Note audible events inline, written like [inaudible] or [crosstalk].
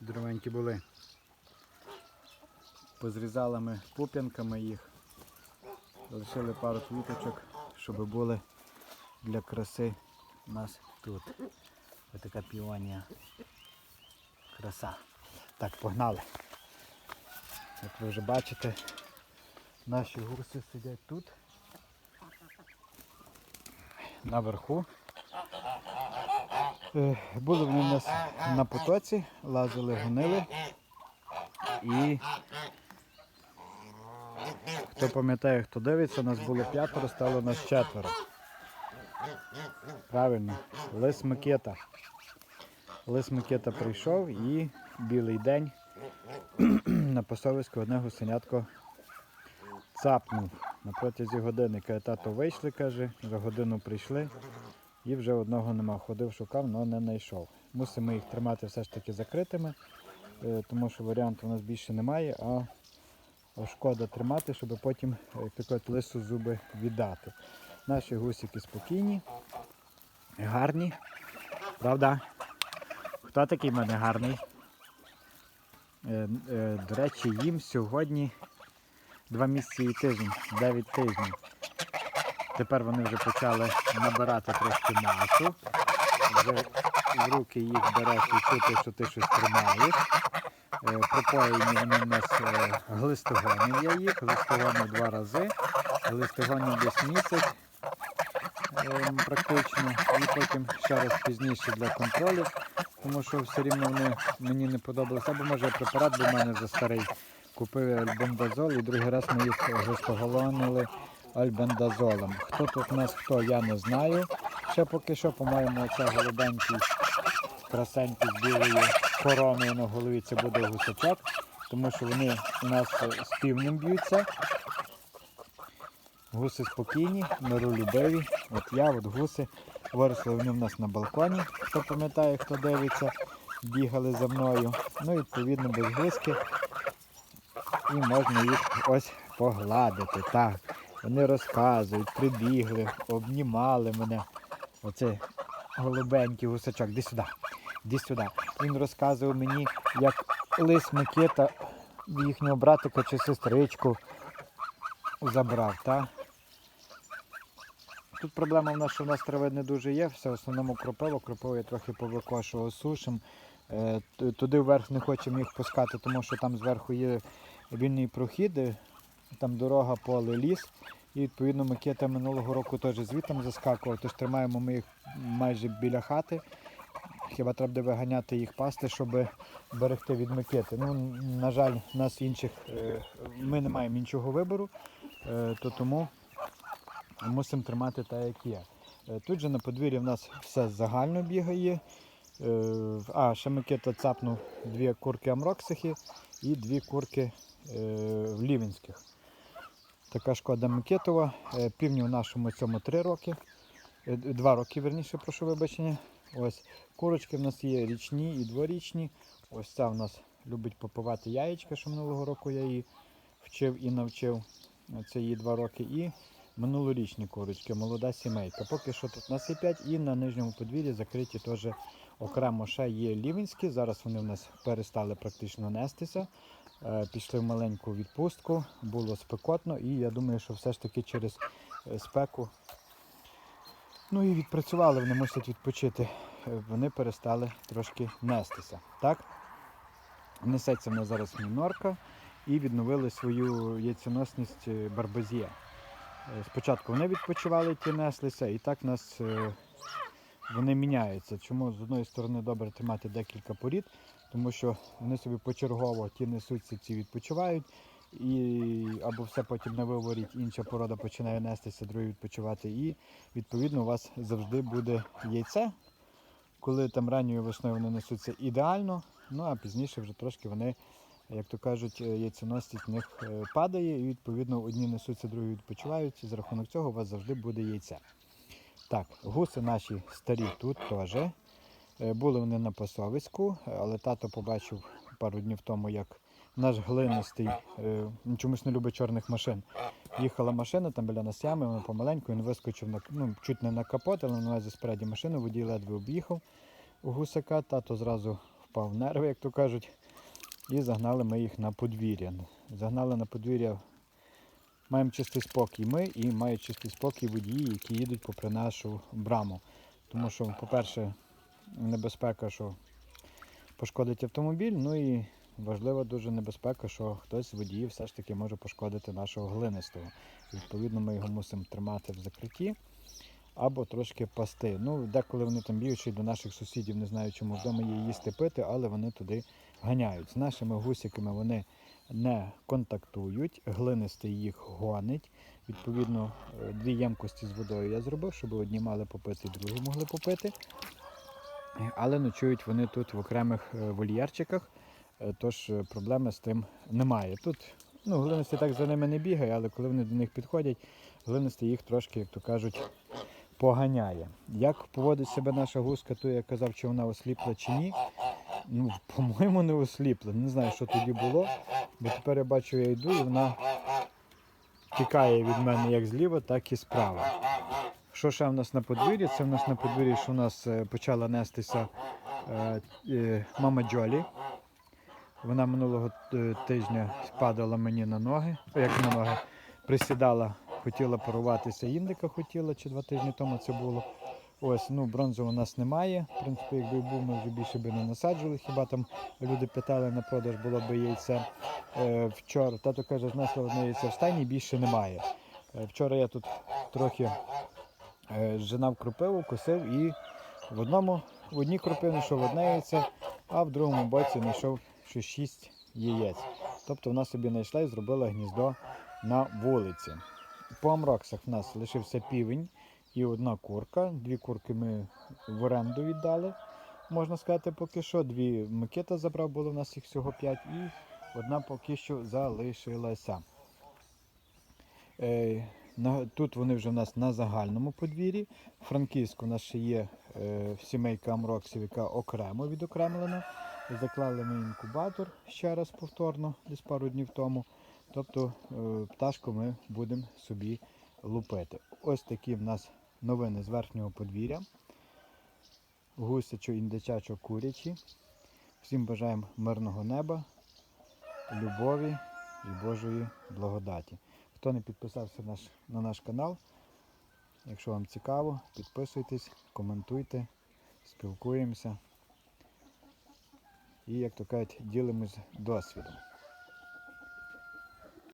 здоровенькі були. Позрізали ми пуп'янками їх. Лишили пару квіточок, щоб були для краси у нас тут. Ось така піонія. Краса. Так, погнали. Як ви вже бачите, наші гуси сидять тут. Наверху. Е, Були вони у нас на потоці, лазили, гонили. І хто пам'ятає, хто дивиться, нас було п'ятеро, стало нас четверо. Правильно, лис Микета. Лис Микета прийшов і білий день [clears throat] на пасовиську одне гусенятко цапнув. На протязі години каже, тато вийшли, каже, за годину прийшли і вже одного нема. Ходив, шукав, але не знайшов. Мусимо їх тримати все ж таки закритими, е, тому що варіанту у нас більше немає, а шкода тримати, щоб потім е, як то кажуть, лису зуби віддати. Наші гусики спокійні, гарні. Правда? Хто такий в мене гарний? Е, е, До речі, їм сьогодні два місяці і тиждень, 9 тижнів. Тепер вони вже почали набирати трошки масу. Вже в руки їх береш і чути, що ти щось тримаєш. Е, Пропоєні вони в нас е, глистогонів я їх, глистогонів два рази, глистогонів десь місяць е, практично. І потім ще раз пізніше для контролю, тому що все рівно вони мені не подобалися. Або може препарат в мене за старий. Купив альбендазол і другий раз ми їх глистоголонили альбендазолом. Хто тут у нас хто, я не знаю. Ще поки що, по-моєму, оце голубенький красенький з білою короною на голові це буде гусачок, тому що вони у нас з півнем б'ються. Гуси спокійні, миролюбиві. От я, от гуси. Виросли вони в нас на балконі, хто пам'ятає, хто дивиться, бігали за мною. Ну, відповідно, без гуски. І можна їх ось погладити. Так. Вони розказують, прибігли, обнімали мене. Оце голубенький гусачок. Іди сюди. Іди сюди. Він розказував мені, як лис Микита їхнього братика чи сестричку забрав. Та? Тут проблема в нас, що в нас трави не дуже є, все в основному кропиво, кропиво я трохи повикошував сушим. Е, Туди вверх не хочемо їх пускати, тому що там зверху є вільний прохід, е, там дорога, поле, ліс. І відповідно Микита минулого року теж звітом заскакував, тож тримаємо ми їх майже біля хати. Хіба треба буде виганяти їх пасти, щоб берегти від Микити. Ну, на жаль, нас інших, е, ми не маємо іншого вибору, е, то тому мусимо тримати так, як є. Е, Тут же на подвір'ї в нас все загально бігає. А, ще Микита цапнув дві курки амроксихи і дві курки е, лівінських. Така шкода Микитова. Е, Півню в нашому цьому 3 роки. 2 роки, верніше, прошу вибачення. Ось курочки в нас є річні і дворічні. Ось ця в нас любить попивати яєчка, що минулого року я її вчив і навчив. Це її 2 роки. І минулорічні курочки, молода сімейка. Поки що тут нас є 5 і на нижньому подвір'ї закриті теж окремо ще є лівінські. Зараз вони в нас перестали практично нестися. Е, Пішли в маленьку відпустку, було спекотно, і я думаю, що все ж таки через е, спеку. Ну і відпрацювали, вони мусять відпочити. Е, Вони перестали трошки нестися. Так? Несеться в нас зараз мінорка і відновили свою яйценосність барбазія. Спочатку вони відпочивали, ті неслися, і так в нас вони міняються. Чому з одної сторони добре тримати декілька порід, тому що вони собі почергово ті несуться, ці відпочивають. І або все потім на виворіть, інша порода починає нестися, другі відпочивати. І відповідно у вас завжди буде яйце. Коли там ранньою весною вони несуться ідеально, ну а пізніше вже трошки вони, як то кажуть, е, яйценосність в них е, падає, і відповідно одні несуться, другі відпочивають. І за рахунок цього у вас завжди буде яйце. Так, гуси наші старі тут теж. Е, Були вони на пасовиську, але тато побачив пару днів тому, як наш глинистий е, чомусь не любить чорних машин. Їхала машина, там біля нас ями, воно помаленьку, він вискочив на ну, чуть не на капот, але на спереді машину, водій ледве об'їхав у гусака, тато зразу впав в нерви, як то кажуть. І загнали ми їх на подвір'я. Загнали на подвір'я. Маємо чистий спокій ми і мають чистий спокій водії, які їдуть попри нашу браму. Тому що, по-перше, небезпека, що пошкодить автомобіль, ну і важлива дуже небезпека, що хтось з водіїв все ж таки може пошкодити нашого глинистого. Відповідно, ми його мусимо тримати в закритті або трошки пасти. Ну, деколи вони там б'ють до наших сусідів, не знаю, чому вдома є їсти пити, але вони туди ганяють. З нашими гусиками вони не контактують, глинистий їх гонить. Відповідно, е, дві ємкості з водою я зробив, щоб одні мали попити, другі могли попити. Але ночують вони тут в окремих е, вольєрчиках, е, тож е, проблеми з тим немає. Тут ну, глинистий так за ними не бігає, але коли вони до них підходять, глинистий їх трошки, як то кажуть, поганяє. Як поводить себе наша гуска, то я казав, чи вона осліпла чи ні. Ну, по-моєму, не осліпла. Не знаю, що тоді було, бо тепер я бачу, я йду і вона тікає від мене як зліва, так і справа. Що ще в нас на подвір'ї? Це в нас на подвір'ї, що у нас е, почала нестися е, е, мама Джолі. Вона минулого тижня падала мені на ноги, як на ноги, присідала, хотіла поруватися індика, хотіла, чи два тижні тому це було. Ось, ну, бронзу у нас немає. В принципі, якби був, ми вже більше би не насаджували. Хіба там люди питали на продаж було б яйце. Е, вчора, тато каже, знесло одне яйце в стайні, більше немає. Е, вчора я тут трохи е, зжинав кропиву, косив і в одному, в одній кропиві знайшов одне яйце, а в другому боці знайшов ще шість яєць. Тобто вона собі знайшла і зробила гніздо на вулиці. По амроксах в нас лишився півень і одна курка. Дві курки ми в оренду віддали, можна сказати, поки що. Дві Микита забрав, було в нас їх всього п'ять, і одна поки що залишилася. Тут вони вже в нас на загальному подвір'ї. Франківську у нас ще є е, сімейка амроксів, яка окремо відокремлена. Заклали ми інкубатор ще раз повторно, десь пару днів тому. Тобто е, пташку ми будемо собі лупити. Ось такі в нас новини з верхнього подвір'я. Гусячо, індичачо, курячі. Всім бажаємо мирного неба, любові і Божої благодаті. Хто не підписався наш, на наш канал, якщо вам цікаво, підписуйтесь, коментуйте, спілкуємося і, як то кажуть, ділимось досвідом.